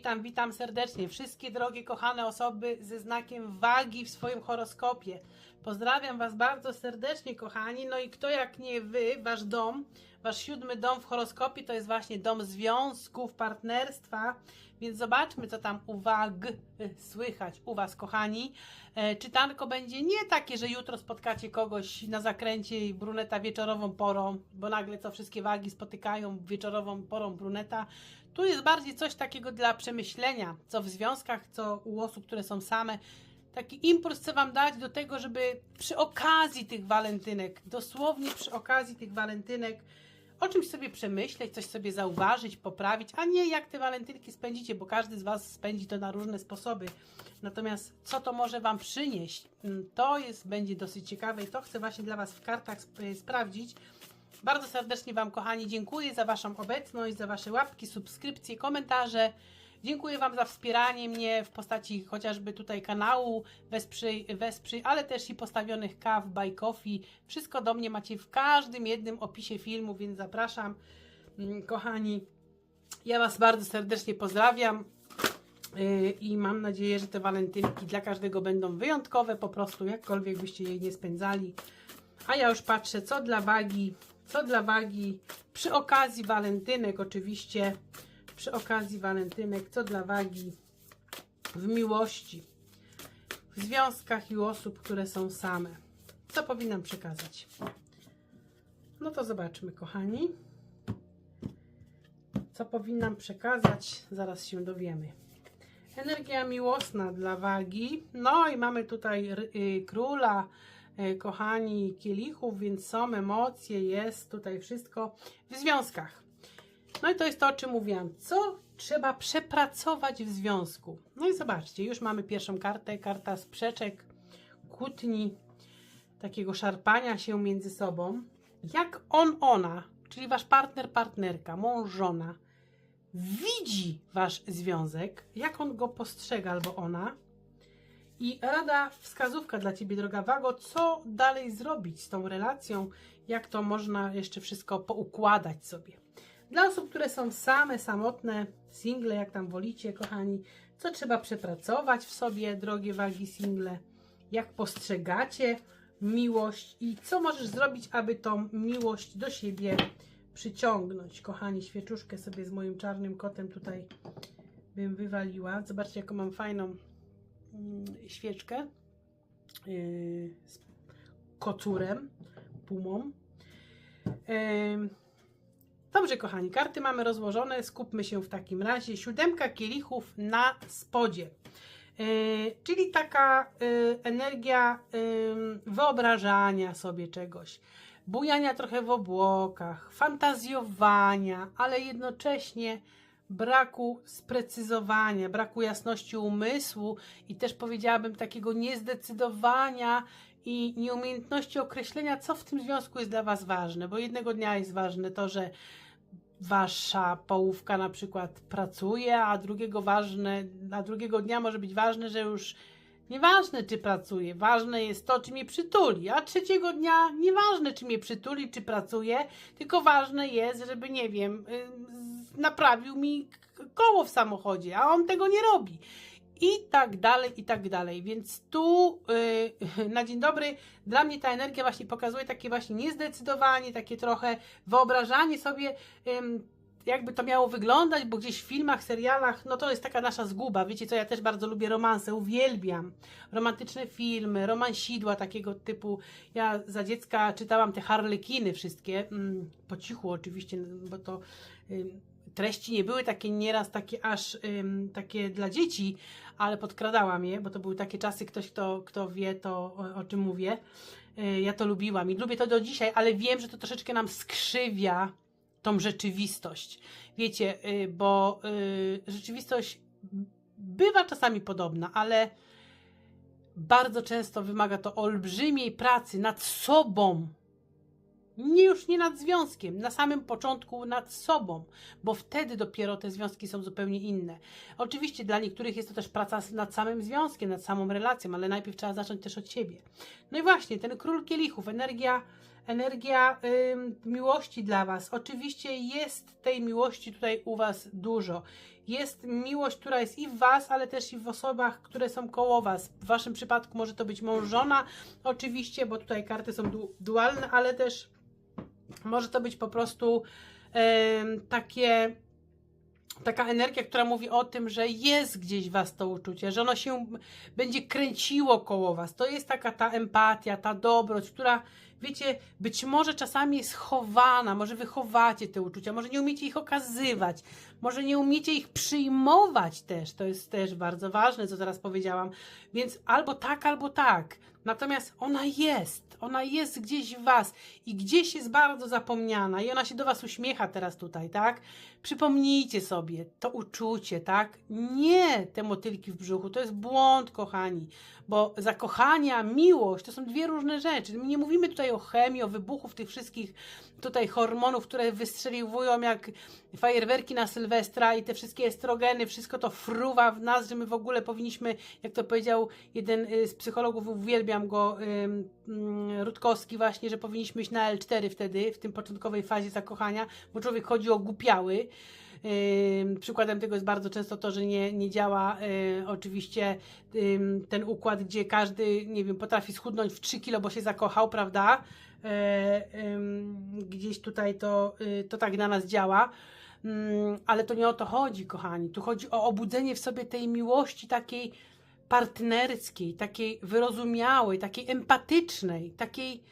Witam, witam serdecznie wszystkie drogie, kochane osoby ze znakiem wagi w swoim horoskopie. Pozdrawiam Was bardzo serdecznie, kochani. No i kto jak nie Wy, Wasz dom, Wasz siódmy dom w horoskopie to jest właśnie dom związków, partnerstwa. Więc zobaczmy, co tam uwag słychać u Was, kochani. E, czytanko będzie nie takie, że jutro spotkacie kogoś na zakręcie i bruneta wieczorową porą, bo nagle co wszystkie wagi spotykają wieczorową porą bruneta. Tu jest bardziej coś takiego dla przemyślenia, co w związkach, co u osób, które są same. Taki impuls chcę Wam dać do tego, żeby przy okazji tych walentynek, dosłownie przy okazji tych walentynek, o czymś sobie przemyśleć, coś sobie zauważyć, poprawić, a nie jak te walentynki spędzicie, bo każdy z Was spędzi to na różne sposoby. Natomiast co to może Wam przynieść, mm, to jest, będzie dosyć ciekawe i to chcę właśnie dla Was w kartach sp- sprawdzić. Bardzo serdecznie Wam, kochani, dziękuję za Waszą obecność, za Wasze łapki, subskrypcje, komentarze. Dziękuję Wam za wspieranie mnie w postaci chociażby tutaj kanału Wesprzyj, Wesprzyj ale też i postawionych kaw by Coffee. Wszystko do mnie macie w każdym jednym opisie filmu, więc zapraszam, mm, kochani. Ja Was bardzo serdecznie pozdrawiam yy, i mam nadzieję, że te walentynki dla każdego będą wyjątkowe, po prostu jakkolwiek byście jej nie spędzali. A ja już patrzę, co dla wagi, co dla wagi przy okazji walentynek oczywiście, przy okazji walentynek, co dla wagi w miłości, w związkach i u osób, które są same. Co powinnam przekazać? No to zobaczmy, kochani. Co powinnam przekazać? Zaraz się dowiemy. Energia miłosna dla wagi. No i mamy tutaj y, króla, kochani, kielichów, więc są emocje, jest tutaj wszystko w związkach. No i to jest to, o czym mówiłam. Co trzeba przepracować w związku? No i zobaczcie, już mamy pierwszą kartę, karta sprzeczek, kłótni, takiego szarpania się między sobą. Jak on, ona, czyli wasz partner, partnerka, mąż, żona, widzi wasz związek, jak on go postrzega albo ona. I rada, wskazówka dla ciebie, droga Wago, co dalej zrobić z tą relacją, jak to można jeszcze wszystko poukładać sobie. Dla osób, które są same, samotne, single, jak tam wolicie, kochani, co trzeba przepracować w sobie, drogie wagi single, jak postrzegacie miłość i co możesz zrobić, aby tą miłość do siebie przyciągnąć. Kochani, świeczuszkę sobie z moim czarnym kotem tutaj bym wywaliła. Zobaczcie, jaką mam fajną świeczkę yy, z kocurem, pumą. Dobrze, kochani, karty mamy rozłożone. Skupmy się w takim razie. Siódemka kielichów na spodzie. Yy, czyli taka yy, energia wyobrażania sobie czegoś, bujania trochę w obłokach, fantazjowania, ale jednocześnie braku sprecyzowania, braku jasności umysłu i też powiedziałabym takiego niezdecydowania i nieumiejętności określenia, co w tym związku jest dla Was ważne, bo jednego dnia jest ważne to, że wasza połówka na przykład pracuje, a drugiego ważne, a drugiego dnia może być ważne, że już nieważne czy pracuje, ważne jest to, czy mnie przytuli, a trzeciego dnia nieważne czy mnie przytuli, czy pracuje, tylko ważne jest, żeby nie wiem, naprawił mi koło w samochodzie, a on tego nie robi. I tak dalej, i tak dalej. Więc tu y, na dzień dobry dla mnie ta energia właśnie pokazuje takie właśnie niezdecydowanie, takie trochę wyobrażanie sobie, ym, jakby to miało wyglądać, bo gdzieś w filmach, serialach, no to jest taka nasza zguba. Wiecie co, ja też bardzo lubię romanse, uwielbiam romantyczne filmy, romansidła takiego typu. Ja za dziecka czytałam te harlekiny wszystkie, mm, po cichu oczywiście, bo to treści nie były takie nieraz takie aż ym, takie dla dzieci, ale podkradałam je, bo to były takie czasy, ktoś kto, kto wie to o, o czym mówię. Y, Ja to lubiłam i lubię to do dzisiaj, ale wiem, że to troszeczkę nam skrzywia tą rzeczywistość. Wiecie, y, bo y, rzeczywistość bywa czasami podobna, ale bardzo często wymaga to olbrzymiej pracy nad sobą. Nie już nie nad związkiem, na samym początku nad sobą, bo wtedy dopiero te związki są zupełnie inne. Oczywiście dla niektórych jest to też praca nad samym związkiem, nad samą relacją, ale najpierw trzeba zacząć też od siebie. No i właśnie, ten król kielichów, energia energia miłości dla Was. Oczywiście jest tej miłości tutaj u Was dużo. Jest miłość, która jest i w Was, ale też i w osobach, które są koło Was. W Waszym przypadku może to być mąż, żona, oczywiście, bo tutaj karty są du dualne, ale też może to być po prostu takie taka energia, która mówi o tym, że jest gdzieś was to uczucie, że ono się będzie kręciło koło was. To jest taka ta empatia, ta dobroć, która, wiecie, być może czasami jest chowana, może wy chowacie te uczucia, może nie umiecie ich okazywać, może nie umiecie ich przyjmować też. To jest też bardzo ważne, co teraz powiedziałam. Więc albo tak, albo tak. Natomiast ona jest, ona jest gdzieś w was i gdzieś jest bardzo zapomniana i ona się do was uśmiecha teraz tutaj, tak? Przypomnijcie sobie to uczucie, tak? Nie te motylki w brzuchu, to jest błąd, kochani, bo zakochania, miłość to są dwie różne rzeczy. My nie mówimy tutaj o chemii, o wybuchów tych wszystkich tutaj hormonów, które wystrzeliwują jak fajerwerki na Sylwestra i te wszystkie estrogeny, wszystko to fruwa w nas, że my w ogóle powinniśmy, jak to powiedział jeden y, z psychologów, uwielbiam go, ym, Rutkowski właśnie, że powinniśmy iść na L4 wtedy, w tym początkowej fazie zakochania, bo człowiek chodzi ogłupiały. Ym, przykładem tego jest bardzo często to, że nie, nie działa y, oczywiście ten układ, gdzie każdy, nie wiem, potrafi schudnąć w 3 kilo, bo się zakochał, prawda? E, gdzieś tutaj to, y, to tak na nas działa. Mm, ale to nie o to chodzi, kochani. Tu chodzi o obudzenie w sobie tej miłości takiej partnerskiej, takiej wyrozumiałej, takiej empatycznej, takiej,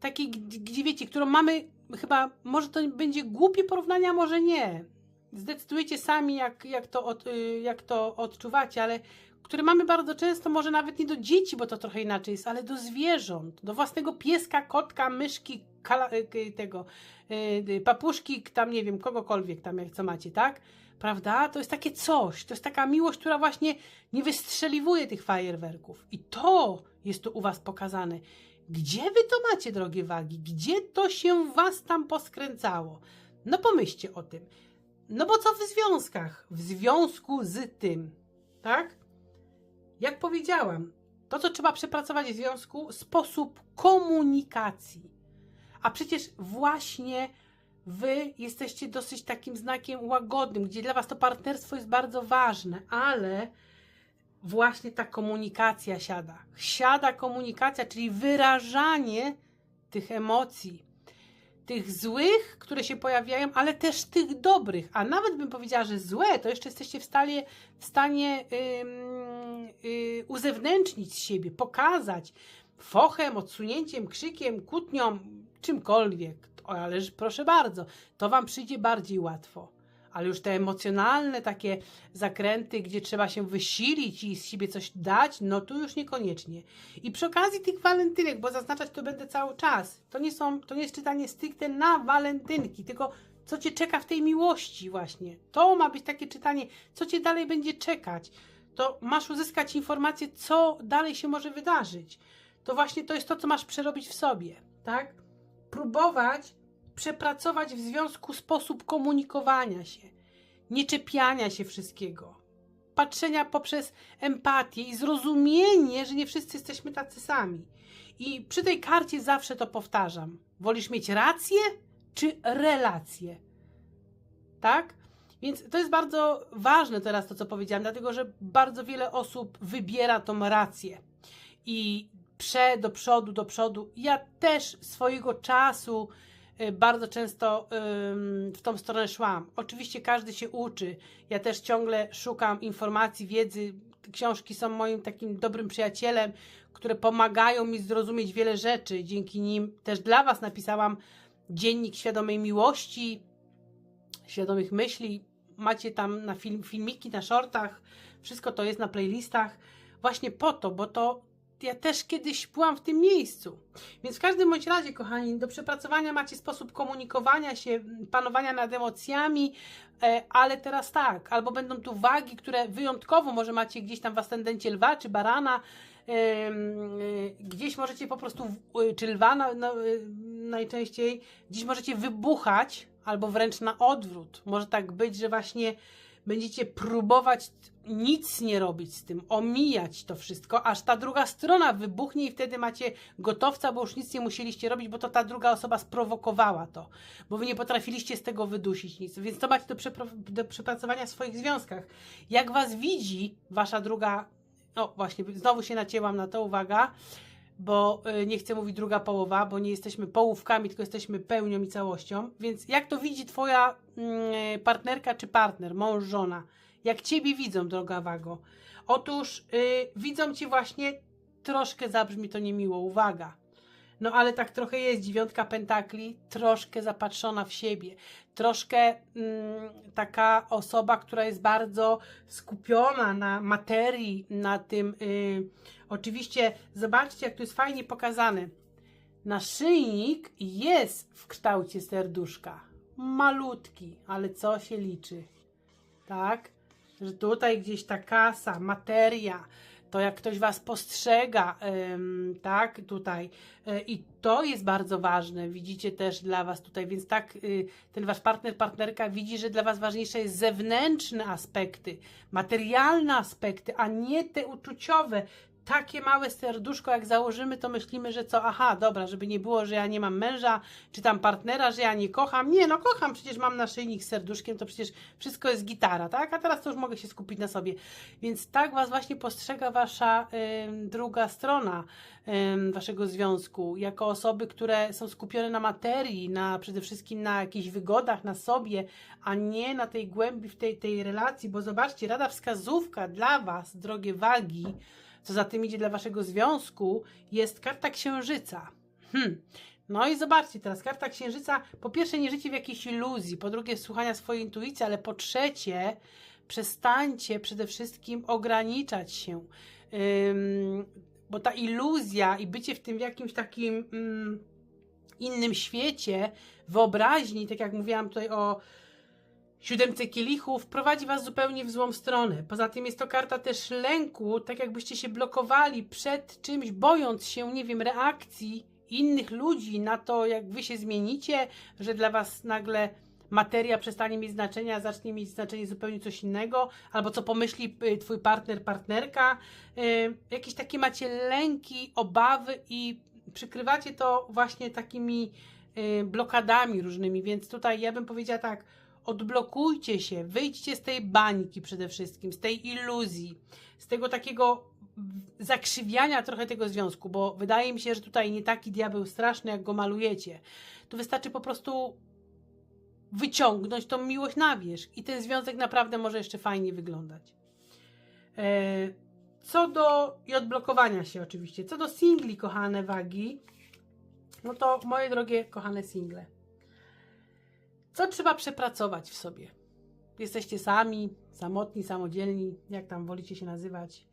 takiej, gdzie wiecie, którą mamy chyba, może to będzie głupie porównania, może nie. Zdecydujecie sami, jak, jak, to, od, y, jak to odczuwacie, ale które mamy bardzo często, może nawet nie do dzieci, bo to trochę inaczej jest, ale do zwierząt, do własnego pieska, kotka, myszki, kala, y, tego, y, papuszki, tam nie wiem, kogokolwiek tam, jak co macie, tak? Prawda? To jest takie coś, to jest taka miłość, która właśnie nie wystrzeliwuje tych fajerwerków. I to jest tu u Was pokazane. Gdzie Wy to macie, drogie wagi? Gdzie to się Was tam poskręcało? No pomyślcie o tym. No bo co w związkach? W związku z tym, tak? Jak powiedziałam, to co trzeba przepracować w związku, sposób komunikacji. A przecież właśnie wy jesteście dosyć takim znakiem łagodnym, gdzie dla was to partnerstwo jest bardzo ważne, ale właśnie ta komunikacja siada. Siada komunikacja, czyli wyrażanie tych emocji, tych złych, które się pojawiają, ale też tych dobrych. A nawet bym powiedziała, że złe, to jeszcze jesteście w stanie, w stanie yy, yy, uzewnętrznić siebie, pokazać fochem, odsunięciem, krzykiem, kłótnią, czymkolwiek. O, ależ proszę bardzo, to wam przyjdzie bardziej łatwo. Ale już te emocjonalne takie zakręty, gdzie trzeba się wysilić i z siebie coś dać, no tu już niekoniecznie. I przy okazji tych walentynek, bo zaznaczać to będę cały czas, to nie, są, to nie jest czytanie stricte na walentynki, tylko co cię czeka w tej miłości właśnie. To ma być takie czytanie, co cię dalej będzie czekać. To masz uzyskać informację, co dalej się może wydarzyć. To właśnie to jest to, co masz przerobić w sobie, tak? Próbować przepracować w związku sposób komunikowania się, nie czepiania się wszystkiego, patrzenia poprzez empatię i zrozumienie, że nie wszyscy jesteśmy tacy sami. I przy tej karcie zawsze to powtarzam. Wolisz mieć rację czy relację? Tak? Więc to jest bardzo ważne teraz to, co powiedziałam, dlatego że bardzo wiele osób wybiera tą rację i prze do przodu, do przodu. Ja też swojego czasu bardzo często w tą stronę szłam. Oczywiście każdy się uczy. Ja też ciągle szukam informacji, wiedzy. Książki są moim takim dobrym przyjacielem, które pomagają mi zrozumieć wiele rzeczy. Dzięki nim też dla Was napisałam dziennik świadomej miłości, świadomych myśli. Macie tam na film, filmiki, na shortach. Wszystko to jest na playlistach. Właśnie po to, bo to ja też kiedyś byłam w tym miejscu. Więc w każdym bądź razie, kochani, do przepracowania macie sposób komunikowania się, panowania nad emocjami, e, ale teraz tak, albo będą tu wagi, które wyjątkowo może macie gdzieś tam w ascendencie lwa czy barana, e, e, gdzieś możecie po prostu, w- czy lwa e, najczęściej, gdzieś możecie wybuchać, albo wręcz na odwrót. Może tak być, że właśnie będziecie próbować nic nie robić z tym, omijać to wszystko, aż ta druga strona wybuchnie i wtedy macie gotowca, bo już nic nie musieliście robić, bo to ta druga osoba sprowokowała to, bo wy nie potrafiliście z tego wydusić nic, więc to macie do, do przepracowania w swoich związkach. Jak was widzi wasza druga, o właśnie, znowu się nacięłam na to, uwaga, bo y, nie chcę mówić druga połowa, bo nie jesteśmy połówkami, tylko jesteśmy pełnią i całością. Więc jak to widzi Twoja mm, partnerka czy partner, mąż, żona? Jak Ciebie widzą, droga Wago? Otóż y, widzą Cię właśnie, troszkę zabrzmi to niemiło, uwaga. No ale tak trochę jest, dziewiątka pentakli, troszkę zapatrzona w siebie, troszkę mm, taka osoba, która jest bardzo skupiona na materii, na tym. Y, oczywiście, zobaczcie, jak to jest fajnie pokazane. Naszyjnik jest w kształcie serduszka. Malutki, ale co się liczy? Tak? Że tutaj gdzieś ta kasa, materia, to jak ktoś was postrzega, tak, tutaj. Y, I to jest bardzo ważne, widzicie też dla was tutaj, więc tak, y, ten wasz partner, partnerka widzi, że dla was ważniejsze jest zewnętrzne aspekty, materialne aspekty, a nie te uczuciowe. Takie małe serduszko, jak założymy, to myślimy, że co, aha, dobra, żeby nie było, że ja nie mam męża, czy tam partnera, że ja nie kocham. Nie, no kocham, przecież mam naszyjnik z serduszkiem, to przecież wszystko jest gitara, tak? A teraz to już mogę się skupić na sobie. Więc tak was właśnie postrzega wasza ym, druga strona ym, waszego związku, jako osoby, które są skupione na materii, na przede wszystkim na jakichś wygodach, na sobie, a nie na tej głębi w tej, tej relacji, bo zobaczcie, rada wskazówka dla was, drogie wagi, co za tym idzie dla waszego związku, jest karta księżyca. Hmm. No i zobaczcie teraz, karta księżyca, po pierwsze nie życie w jakiejś iluzji, po drugie słuchania swojej intuicji, ale po trzecie przestańcie przede wszystkim ograniczać się. Ym, bo ta iluzja i bycie w tym jakimś takim mm, innym świecie, wyobraźni, tak jak mówiłam tutaj o siódemce kielichów, prowadzi was zupełnie w złą stronę. Poza tym jest to karta też lęku, tak jakbyście się blokowali przed czymś, bojąc się, nie wiem, reakcji innych ludzi na to, jak wy się zmienicie, że dla was nagle materia przestanie mieć znaczenia, zacznie mieć znaczenie zupełnie coś innego, albo co pomyśli y, twój partner, partnerka. Y, jakieś takie macie lęki, obawy i przykrywacie to właśnie takimi y, blokadami różnymi, więc tutaj ja bym powiedziała tak, odblokujcie się, wyjdźcie z tej bańki przede wszystkim, z tej iluzji, z tego takiego zakrzywiania trochę tego związku, bo wydaje mi się, że tutaj nie taki diabeł straszny, jak go malujecie. Tu wystarczy po prostu wyciągnąć tą miłość na wierzch i ten związek naprawdę może jeszcze fajnie wyglądać. E, co do i odblokowania się oczywiście, co do singli, kochane wagi, no to moje drogie, kochane single, co trzeba przepracować w sobie? Jesteście sami, samotni, samodzielni, jak tam wolicie się nazywać.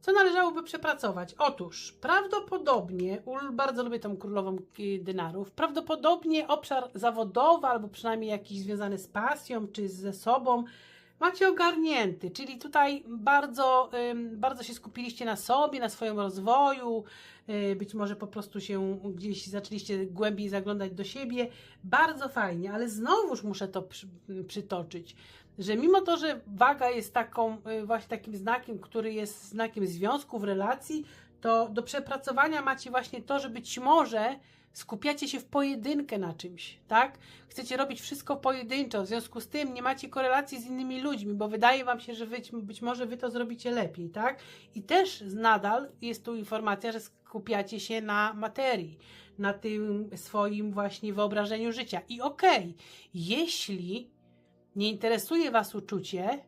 Co należałoby przepracować? Otóż prawdopodobnie, bardzo lubię tą królową dynarów, prawdopodobnie obszar zawodowy albo przynajmniej jakiś związany z pasją czy ze sobą macie ogarnięty, czyli tutaj bardzo, bardzo się skupiliście na sobie, na swoim rozwoju, y, być może po prostu się gdzieś zaczęliście głębiej zaglądać do siebie. Bardzo fajnie, ale znowuż muszę to przy, przytoczyć, że mimo to, że waga jest taką y, właśnie takim znakiem, który jest znakiem związku w relacji, to do przepracowania macie właśnie to, że być może skupiacie się w pojedynkę na czymś, tak? Chcecie robić wszystko pojedynczo, w związku z tym nie macie korelacji z innymi ludźmi, bo wydaje Wam się, że wy, być może Wy to zrobicie lepiej, tak? I też nadal jest tu informacja, że skupiacie się na materii, na tym swoim właśnie wyobrażeniu życia. I okej, okay, jeśli nie interesuje Was uczucie,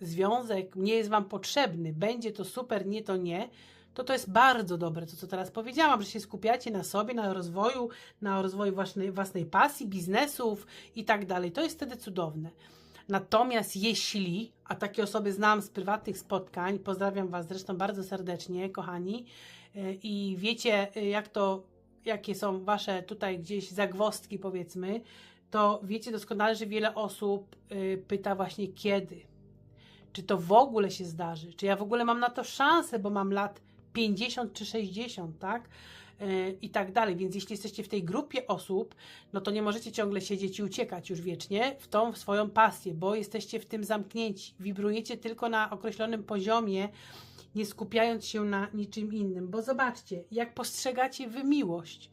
związek nie jest Wam potrzebny, będzie to super, nie to nie, to to jest bardzo dobre, to co teraz powiedziałam, że się skupiacie na sobie, na rozwoju, na rozwoju własnej, własnej pasji, biznesów i tak dalej. To jest wtedy cudowne. Natomiast jeśli, a takie osoby znam z prywatnych spotkań, pozdrawiam Was zresztą bardzo serdecznie, kochani, e, i wiecie, e, jak to, jakie są Wasze tutaj gdzieś zagwostki, powiedzmy, to wiecie doskonale, że wiele osób e, pyta właśnie kiedy. Czy to w ogóle się zdarzy? Czy ja w ogóle mam na to szansę, bo mam lat 50 czy 60, tak? e, i tak dalej. Więc jeśli jesteście w tej grupie osób, no to nie możecie ciągle siedzieć i uciekać już wiecznie w tą swoją pasję, bo jesteście w tym zamknięci. Wibrujecie tylko na określonym poziomie, nie skupiając się na niczym innym. Bo zobaczcie, jak postrzegacie wy miłość.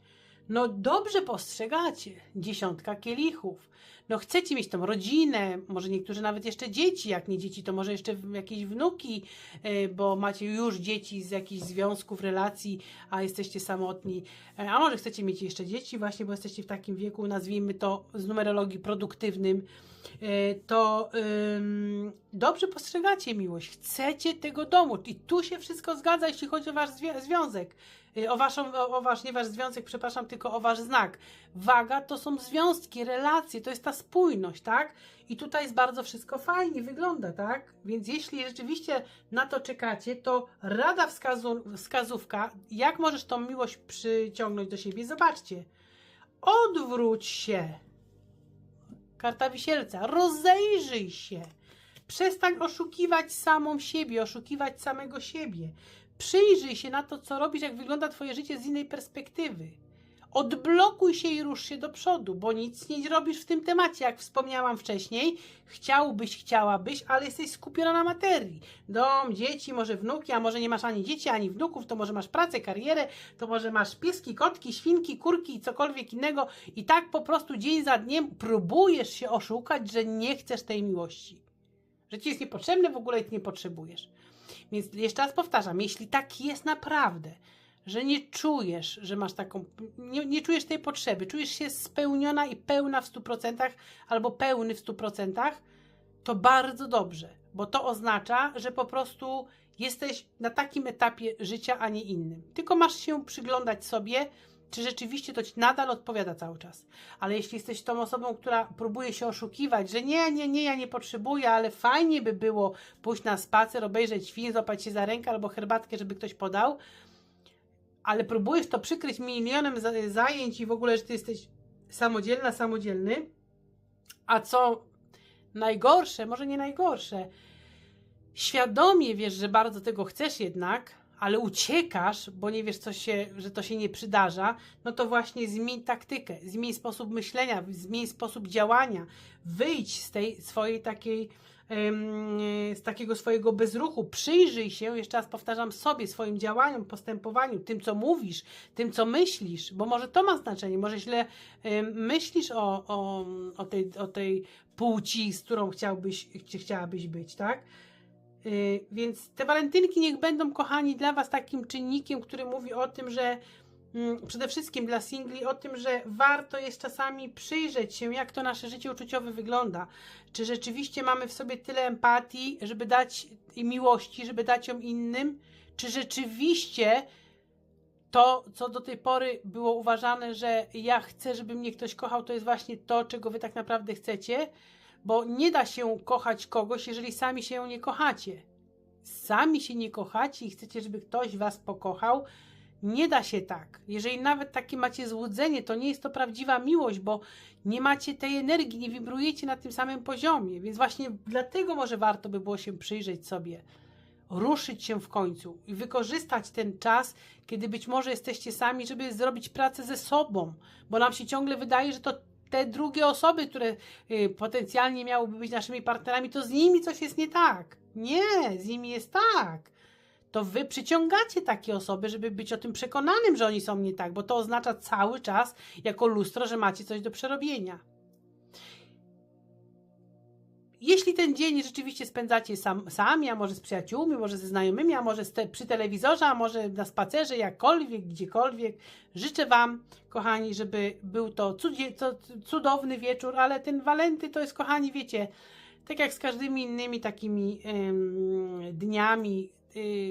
No dobrze postrzegacie. Dziesiątka kielichów. No chcecie mieć tą rodzinę, może niektórzy nawet jeszcze dzieci, jak nie dzieci, to może jeszcze jakieś wnuki, e, bo macie już dzieci z jakichś związków, relacji, a jesteście samotni. E, A może chcecie mieć jeszcze dzieci właśnie, bo jesteście w takim wieku, nazwijmy to z numerologii produktywnym, e, to ym, dobrze postrzegacie miłość, chcecie tego domu i tu się wszystko zgadza, jeśli chodzi o wasz zwią- związek. Y, O, waszą, o, wasz, nie wasz związek, przepraszam, tylko o wasz znak. Waga to są związki, relacje, to jest ta spójność, tak? I tutaj jest bardzo wszystko fajnie, wygląda, tak? Więc jeśli rzeczywiście na to czekacie, to rada wskazu, wskazówka, jak możesz tą miłość przyciągnąć do siebie, zobaczcie. Odwróć się. Karta wisielca. Rozejrzyj się. Przestań oszukiwać samą siebie, oszukiwać samego siebie. Przyjrzyj się na to, co robisz, jak wygląda Twoje życie z innej perspektywy. Odblokuj się i rusz się do przodu, bo nic nie robisz w tym temacie, jak wspomniałam wcześniej. Chciałbyś, chciałabyś, ale jesteś skupiona na materii. Dom, dzieci, może wnuki, a może nie masz ani dzieci, ani wnuków, to może masz pracę, karierę, to może masz pieski, kotki, świnki, kurki i cokolwiek innego. I tak po prostu dzień za dniem próbujesz się oszukać, że nie chcesz tej miłości. Że ci jest niepotrzebne, w ogóle ich nie potrzebujesz. Więc jeszcze raz powtarzam, jeśli tak jest naprawdę, że nie czujesz, że masz taką, nie, nie czujesz tej potrzeby, czujesz się spełniona i pełna w 100% albo pełny w 100%, to bardzo dobrze, bo to oznacza, że po prostu jesteś na takim etapie życia, a nie innym. Tylko masz się przyglądać sobie, czy rzeczywiście to ci nadal odpowiada cały czas. Ale jeśli jesteś tą osobą, która próbuje się oszukiwać, że nie, nie, nie, ja nie potrzebuję, ale fajnie by było pójść na spacer, obejrzeć film, złapać się za rękę albo herbatkę, żeby ktoś podał, ale próbujesz to przykryć milionem za- zajęć i w ogóle, że ty jesteś samodzielna, samodzielny, a co najgorsze, może nie najgorsze, świadomie wiesz, że bardzo tego chcesz jednak, ale uciekasz, bo nie wiesz, co się, że to się nie przydarza, no to właśnie zmień taktykę, zmień sposób myślenia, zmień sposób działania, wyjdź z tej swojej takiej, z takiego swojego bezruchu, przyjrzyj się, jeszcze raz powtarzam sobie, swoim działaniom, postępowaniu, tym, co mówisz, tym, co myślisz, bo może to ma znaczenie, może źle myślisz o, o, o, tej, o tej płci, z którą chciałbyś, chci- chciałabyś być, tak? Yy, Więc te walentynki niech będą, kochani, dla Was takim czynnikiem, który mówi o tym, że mm, przede wszystkim dla singli, o tym, że warto jest czasami przyjrzeć się, jak to nasze życie uczuciowe wygląda. Czy rzeczywiście mamy w sobie tyle empatii, żeby dać i miłości, żeby dać ją innym? Czy rzeczywiście to, co do tej pory było uważane, że ja chcę, żeby mnie ktoś kochał, to jest właśnie to, czego Wy tak naprawdę chcecie? Bo nie da się kochać kogoś, jeżeli sami się nie kochacie. Sami się nie kochacie i chcecie, żeby ktoś was pokochał. Nie da się tak. Jeżeli nawet takie macie złudzenie, to nie jest to prawdziwa miłość, bo nie macie tej energii, nie wibrujecie na tym samym poziomie. Więc właśnie dlatego może warto by było się przyjrzeć sobie, ruszyć się w końcu i wykorzystać ten czas, kiedy być może jesteście sami, żeby zrobić pracę ze sobą, bo nam się ciągle wydaje, że to te drugie osoby, które y, potencjalnie miałyby być naszymi partnerami, to z nimi coś jest nie tak. Nie, z nimi jest tak. To wy przyciągacie takie osoby, żeby być o tym przekonanym, że oni są nie tak, bo to oznacza cały czas jako lustro, że macie coś do przerobienia. Jeśli ten dzień rzeczywiście spędzacie sam, sami, a może z przyjaciółmi, może ze znajomymi, a może te, przy telewizorze, a może na spacerze, jakkolwiek, gdziekolwiek, życzę Wam, kochani, żeby był to, cudzie, to cudowny wieczór, ale ten walenty to jest, kochani, wiecie, tak jak z każdymi innymi takimi em, dniami,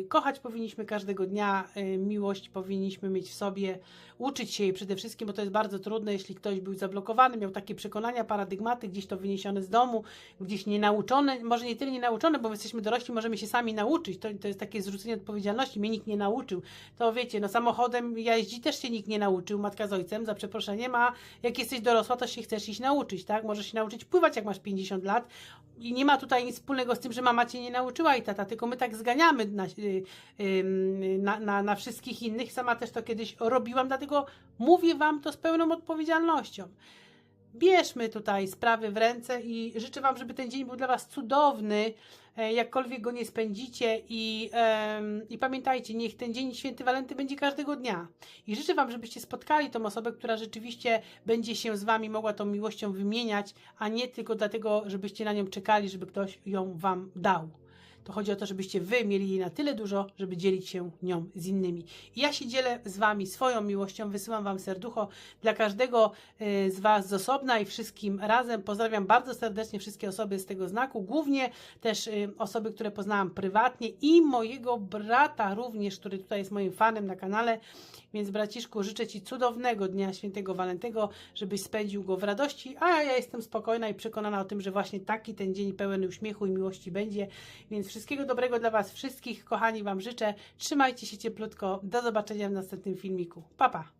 kochać powinniśmy każdego dnia, y, miłość powinniśmy mieć w sobie, uczyć się jej przede wszystkim, bo to jest bardzo trudne, jeśli ktoś był zablokowany, miał takie przekonania, paradygmaty, gdzieś to wyniesione z domu, gdzieś nie nauczone, może nie tyle nie nauczone, bo my jesteśmy dorośli, możemy się sami nauczyć, to, to jest takie zrzucenie odpowiedzialności, mnie nikt nie nauczył, to wiecie, no samochodem jeździć też się nikt nie nauczył, matka z ojcem, za przeproszeniem, a jak jesteś dorosła, to się chcesz iść nauczyć, tak, możesz się nauczyć pływać, jak masz 50 lat. I nie ma tutaj nic wspólnego z tym, że mama cię nie nauczyła i tata, tylko my tak zganiamy na, y, na, na, na wszystkich innych. Sama też to kiedyś robiłam, dlatego mówię Wam to z pełną odpowiedzialnością. Bierzmy tutaj sprawy w ręce i życzę Wam, żeby ten dzień był dla Was cudowny, e, jakkolwiek go nie spędzicie i, i pamiętajcie, niech ten dzień święty Walenty będzie każdego dnia. I życzę Wam, żebyście spotkali tą osobę, która rzeczywiście będzie się z Wami mogła tą miłością wymieniać, a nie tylko dlatego, żebyście na nią czekali, żeby ktoś ją Wam dał. To chodzi o to, żebyście wy mieli jej na tyle dużo, żeby dzielić się nią z innymi. I ja się dzielę z wami swoją miłością, wysyłam wam serducho dla każdego y, z was z osobna i wszystkim razem. Pozdrawiam bardzo serdecznie wszystkie osoby z tego znaku, głównie też y, osoby, które poznałam prywatnie i mojego brata również, który tutaj jest moim fanem na kanale. Więc braciszku, życzę Ci cudownego dnia świętego Walentego, żebyś spędził go w radości, a ja jestem spokojna i przekonana o tym, że właśnie taki ten dzień pełen uśmiechu i miłości będzie. Więc wszystkiego dobrego dla Was wszystkich, kochani Wam życzę. Trzymajcie się cieplutko. Do zobaczenia w następnym filmiku. Pa, pa!